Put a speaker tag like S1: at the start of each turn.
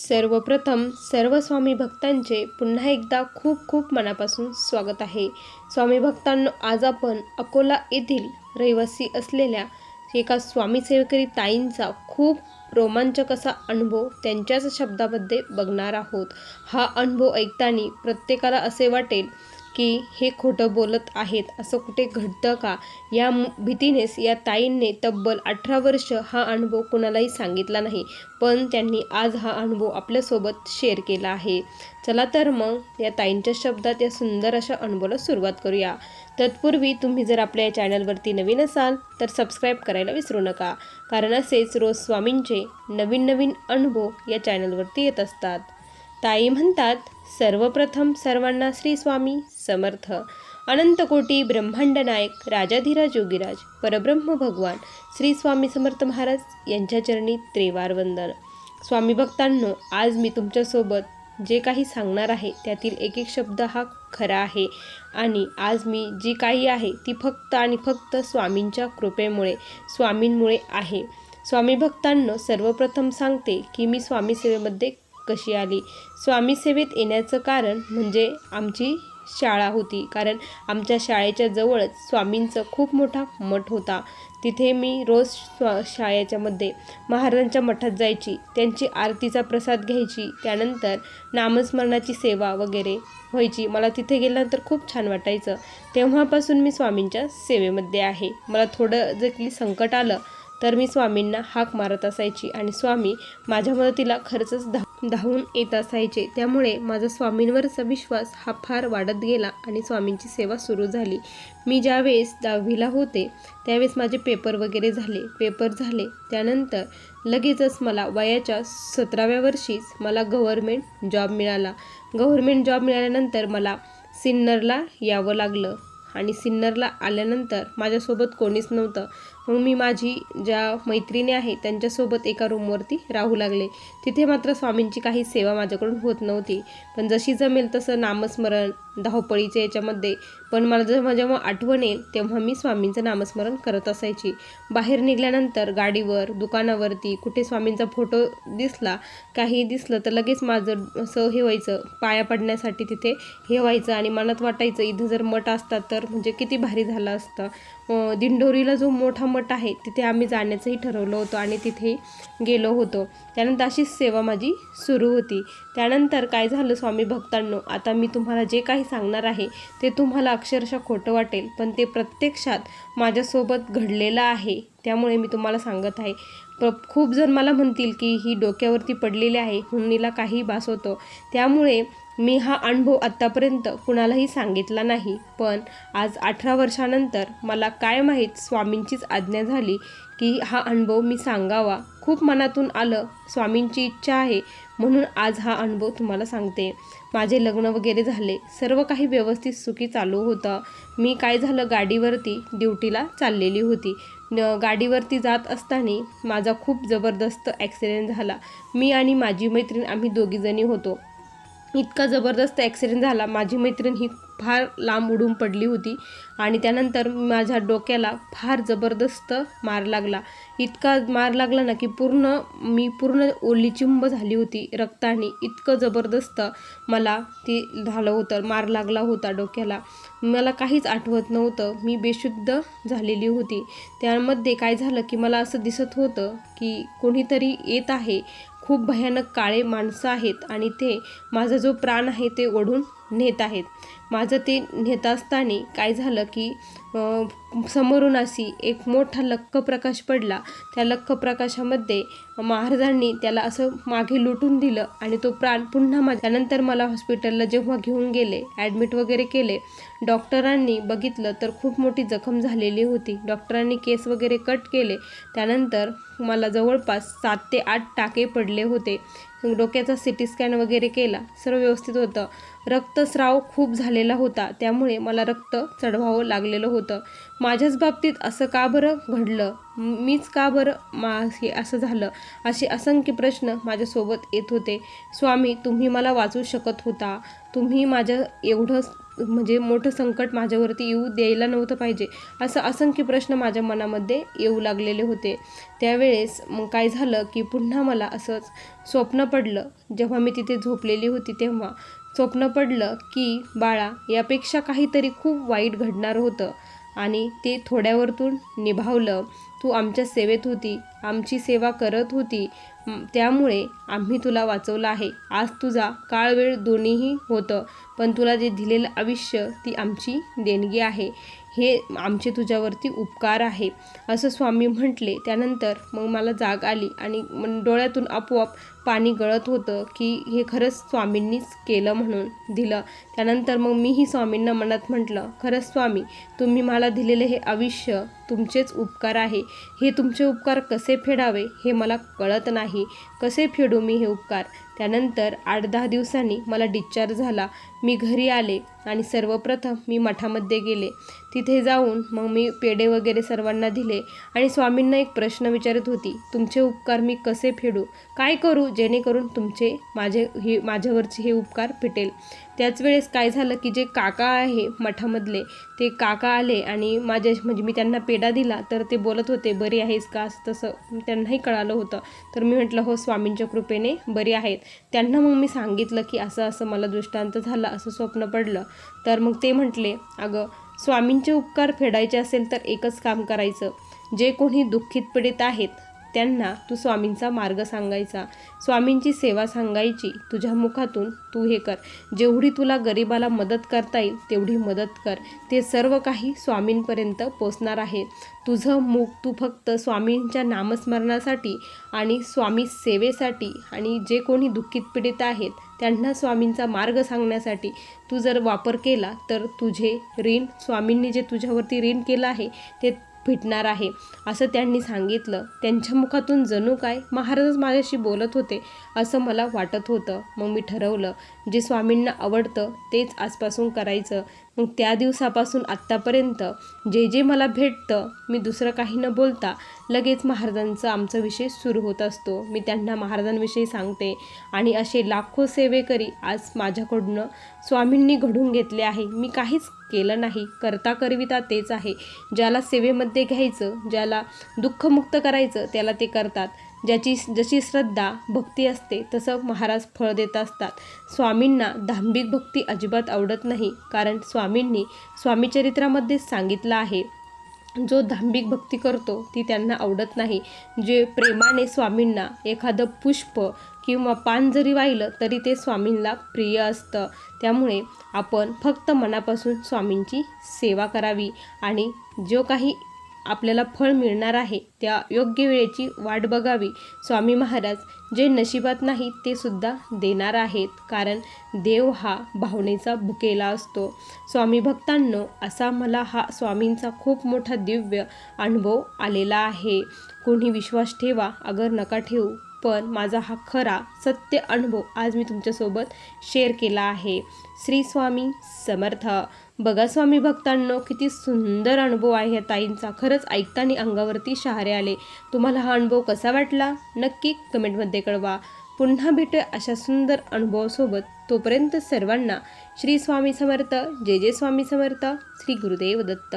S1: सर्वप्रथम सर्व स्वामी भक्तांचे पुन्हा एकदा खूप खूप मनापासून स्वागत आहे. स्वामी भक्तांनो आज आपण अकोला येथील रहिवासी असलेल्या एका स्वामीसेवकरी ताईंचा खूप रोमांचक असा अनुभव त्यांच्याच शब्दामध्ये बघणार आहोत. हा अनुभव ऐकताना प्रत्येकाला असे वाटेल की हे खोटं बोलत आहेत असं कुठे घडतं का? या भीतीनेच या ताईंनी तब्बल अठरा वर्ष हा अनुभव कुणालाही सांगितला नाही पण त्यांनी आज हा अनुभव आपल्यासोबत शेअर केला आहे. चला तर मग या ताईंच्या शब्दात या सुंदर अशा अनुभवाला सुरुवात करूया. तत्पूर्वी तुम्ही जर आपल्या या चॅनलवरती नवीन असाल तर सबस्क्राईब करायला विसरू नका कारण असेच रोज स्वामींचे नवीन नवीन अनुभव या चॅनलवरती येत असतात. ताई म्हणतात सर्वप्रथम सर्वांना श्री स्वामी समर्थ. अनंतकोटी ब्रह्मांड नायक राजाधिराज योगीराज परब्रह्म भगवान श्री स्वामी समर्थ महाराज यांच्या चरणी त्रेवार वंदन. स्वामी भक्तांनो आज मी तुमच्यासोबत जे काही सांगणार आहे त्यातील एक एक शब्द हा खरा आहे. आणि आज मी जी काही आहे ती फक्त आणि फक्त स्वामींच्या कृपेमुळे स्वामींमुळे आहे. स्वामी भक्तांनो सर्वप्रथम सांगते की मी स्वामी सेवेमध्ये कशी आली? स्वामी सेवेत येण्याचं कारण म्हणजे आमची शाळा होती. कारण आमच्या शाळेच्या जवळच स्वामींचं खूप मोठा मठ होता. तिथे मी रोज स्वा शाळेच्यामध्ये महाराजांच्या मठात जायची. त्यांची आरतीचा प्रसाद घ्यायची. त्यानंतर नामस्मरणाची सेवा वगैरे व्हायची. मला तिथे गेल्यानंतर खूप छान वाटायचं. तेव्हापासून मी स्वामींच्या सेवेमध्ये आहे. मला थोडं जर की संकट आलं तर मी स्वामींना हाक मारत असायची आणि स्वामी माझ्या मदतीला खरंच धा धावून येत असायचे. त्यामुळे माझा स्वामींवरचा विश्वास हा फार वाढत गेला आणि स्वामींची सेवा सुरू झाली. मी ज्यावेळेस दहावीला होते त्यावेळेस माझे पेपर वगैरे झाले. पेपर झाले त्यानंतर लगेचच मला वयाच्या सतराव्या वर्षीच मला गव्हर्मेंट जॉब मिळाला. गव्हर्मेंट जॉब मिळाल्यानंतर मला सिन्नरला यावं लागलं आणि सिन्नरला आल्यानंतर माझ्यासोबत कोणीच नव्हतं. मग मी माझी ज्या मैत्रिणी आहे त्यांच्यासोबत एका रूमवरती राहू लागले. तिथे मात्र स्वामींची काही सेवा माझ्याकडून होत नव्हती. पण जशी जमेल तसं नामस्मरण धावपळीच्या याच्यामध्ये. पण मला जेव्हा जेव्हा आठवण येईल तेव्हा मी स्वामींचं नामस्मरण करत असायची. बाहेर निघाल्यानंतर गाडीवर दुकानावरती कुठे स्वामींचा फोटो दिसला काही दिसलं तर लगेच माझं असं हे व्हायचं पाया पडण्यासाठी तिथे हे व्हायचं आणि मनात वाटायचं इथं जर मठ असतात तर म्हणजे किती भारी झालं असतं. दिंडोरीला जो मोठा मठ आहे तिथे आम्ही जाण्याचंही ठरवलं होतं आणि तिथे गेलो होतो. त्यानंतर अशीच सेवा माझी सुरू होती. त्यानंतर काय झालं स्वामी भक्तांनो आता मी तुम्हाला जे काही सांगणार आहे ते तुम्हाला अक्षरशः खोटं वाटेल पण ते प्रत्यक्षात माझ्यासोबत घडलेलं आहे त्यामुळे मी तुम्हाला सांगत आहे. प खूप जण मला म्हणतील की ही डोक्यावरती पडलेली आहे म्हणून काही भास होतो. त्यामुळे मी हा अनुभव आत्तापर्यंत कुणालाही सांगितला नाही पण आज अठरा वर्षानंतर मला काय माहीत स्वामींचीच आज्ञा झाली की हा अनुभव मी सांगावा. खूप मनातून आलं स्वामींची इच्छा आहे म्हणून आज हा अनुभव तुम्हाला सांगते. माझे लग्न वगैरे झाले सर्व काही व्यवस्थित सुखी चालू होतं. मी काय झालं गाडीवरती ड्युटीला चाललेली होती. न गाडीवरती जात असताना माझा खूप जबरदस्त ॲक्सिडेंट झाला. मी आणि माझी मैत्रीण आम्ही दोघीजणी होतो. इतका जबरदस्त ॲक्सिडेंट झाला. माझी मैत्रीण ही फार लांब उडून पडली होती आणि त्यानंतर माझ्या डोक्याला फार जबरदस्त मार लागला. इतका मार लागला ना की पूर्ण मी पूर्ण ओलीचिंब झाली होती रक्ताने. इतकं जबरदस्त मला ती झालं होतं मार लागला होता डोक्याला. मला काहीच आठवत नव्हतं. मी बेशुद्ध झालेली होती. त्यामध्ये काय झालं की मला असं दिसत होतं की कोणीतरी येत आहे खूप भयानक काळे माणसं आहेत आणि ते माझा जो प्राण आहे ते ओढून नेत आहेत. माझं ते नेत असताना काय झालं की समोरून अशी एक मोठा लक्क प्रकाश पडला. त्या लक्क प्रकाशामध्ये महाराजांनी त्याला असं मागे लुटून दिलं आणि तो प्राण पुन्हा माझ्या त्यानंतर मला हॉस्पिटलला जेव्हा घेऊन गेले ॲडमिट वगैरे केले डॉक्टरांनी बघितलं तर खूप मोठी जखम झालेली होती. डॉक्टरांनी केस वगैरे कट केले. त्यानंतर मला जवळपास सात ते आठ टाके पडले होते. डोक्याचा सी टी स्कॅन वगैरे केला सर्व व्यवस्थित होतं. रक्तस्राव खूप झालेला होता त्यामुळे मला रक्त चढवावं लागलेलं होतं. माझ्याच बाबतीत असं का बरं घडलं? मीच का बरं मा हे असं झालं? असे असंख्य प्रश्न माझ्यासोबत येत होते. स्वामी तुम्ही मला वाचू शकत होता. तुम्ही माझं एवढं म्हणजे मोठं संकट माझ्यावरती येऊ द्यायला नव्हतं पाहिजे असं असंख्य प्रश्न माझ्या मनामध्ये येऊ लागलेले होते. त्यावेळेस मग काय झालं की पुन्हा मला असंच स्वप्न पडलं. जेव्हा मी तिथे झोपलेली होती तेव्हा स्वप्न पडलं की बाळा यापेक्षा काहीतरी खूप वाईट घडणार होतं. आणि ते थोड्यावरतून निभावलं. तू आमच्या सेवेत होती आमची सेवा करत होती. त्यामुळे आम्ही तुला वाचवलं आहे. आज तुझा काळ वेळ दोन्हीही होतं पण तुला जे दिलेलं आयुष्य ती आमची देणगी आहे. हे आमचे तुझ्यावरती उपकार आहे. असं स्वामी म्हटले. त्यानंतर मग मला जाग आली आणि डोळ्यातून आपोआप पाणी गळत होतं की हे खरंच स्वामींनीच केलं म्हणून दिलं. त्यानंतर मग मीही स्वामींना मनात म्हटलं खरंच स्वामी तुम्ही मला दिलेले हे आयुष्य तुमचेच उपकार आहे. हे तुमचे उपकार कसे फेडावे हे मला कळत नाही. कसे फेडू मी हे उपकार? त्यानंतर आठ दहा दिवसांनी मला डिस्चार्ज झाला. मी घरी आले आणि सर्वप्रथम मी मठामध्ये गेले. तिथे जाऊन मग मी पेढे वगैरे सर्वांना दिले आणि स्वामींना एक प्रश्न विचारत होती तुमचे उपकार मी कसे फेडू? काय करू? जेणेकरून तुमचे माझे हे माझ्यावरचे हे उपकार फिटेल. त्याच वेळेस काय झालं की जे काका आहे मठामधले ते काका आले आणि माझ्या म्हणजे मी त्यांना पेढा दिला तर ते बोलत होते बरी आहेस का? असं तसं त्यांनाही कळालं होतं. तर मी म्हटलं हो स्वामींच्या कृपेने बरी आहेत. त्यांना मग मी सांगितलं की असं असं मला दृष्टांत झाला असं स्वप्न पडलं. तर मग ते म्हटले अगं स्वामींचे उपकार फेडायचे असेल तर एकच काम करायचं. जे कोणी दुःखित पीडित आहेत त्यांना तू स्वामींचा मार्ग सांगायचा स्वामींची सेवा सांगायची तुझ्या मुखातून तू हे कर. जेवढी तुला गरिबाला मदत करता येईल तेवढी मदत कर. ते सर्व काही स्वामींपर्यंत पोचणार आहे. तुझं मुख तू फक्त स्वामींच्या नामस्मरणासाठी आणि स्वामी सेवेसाठी आणि जे कोणी दुःखित पीडित आहेत त्यांना स्वामींचा मार्ग सांगण्यासाठी तू जर वापर केला तर तुझे ऋण स्वामींनी जे तुझ्यावरती ऋण केलं आहे ते फिटणार आहे. असं त्यांनी सांगितलं. त्यांच्या मुखातून जणू काय महाराजच माझ्याशी बोलत होते असं मला वाटत होतं. मग मी ठरवलं जे स्वामींना आवडतं तेच आजपासून करायचं. मग त्या दिवसापासून आत्तापर्यंत जे जे मला भेटतं मी दुसरं काही न बोलता लगेच महाराजांचं आमचा विषय सुरू होत असतो. मी त्यांना महाराजांविषयी सांगते आणि असे लाखो सेवेकरी आज माझ्याकडून स्वामींनी घडून घेतले आहे. मी काहीच केलं नाही. करता करविता तेच आहे. ज्याला सेवेमध्ये घ्यायचं ज्याला दुःखमुक्त करायचं त्याला ते करतात. ज्याची जशी श्रद्धा भक्ती असते तसं महाराज फळ देत असतात. स्वामींना धांबिक भक्ती अजिबात आवडत नाही कारण स्वामींनी स्वामीचरित्रामध्ये सांगितलं आहे जो धांबिक भक्ती करतो ती त्यांना आवडत नाही. जे प्रेमाने स्वामींना एखादं पुष्प किंवा पान जरी वाहिलं तरी ते स्वामींना प्रिय असतं. त्यामुळे आपण फक्त मनापासून स्वामींची सेवा करावी आणि जो काही आपल्याला फळ मिळणार आहे त्या योग्य वेळेची वाट बघावी. स्वामी महाराज जे नशिबात नाही ते सुद्धा देणार आहेत कारण देव हा भावनेचा भुकेला असतो. स्वामी भक्तांनो असा मला हा स्वामींचा खूप मोठा दिव्य अनुभव आलेला आहे. कोणी विश्वास ठेवा अगर नका ठेवू पण माझा हा खरा सत्य अनुभव आज मी तुमच्यासोबत शेअर केला आहे. श्री स्वामी समर्थ. बघा स्वामी भक्तांनो किती सुंदर अनुभव आहे ह्या ताईंचा. खरंच ऐकताना अंगावरती शहारे आले. तुम्हाला हा अनुभव कसा वाटला? नक्की कमेंटमध्ये कळवा. पुन्हा भेटूया अशा सुंदर अनुभवासोबत. तोपर्यंत सर्वांना श्री स्वामी समर्थ जय जय स्वामी समर्थ श्री गुरुदेव दत्त.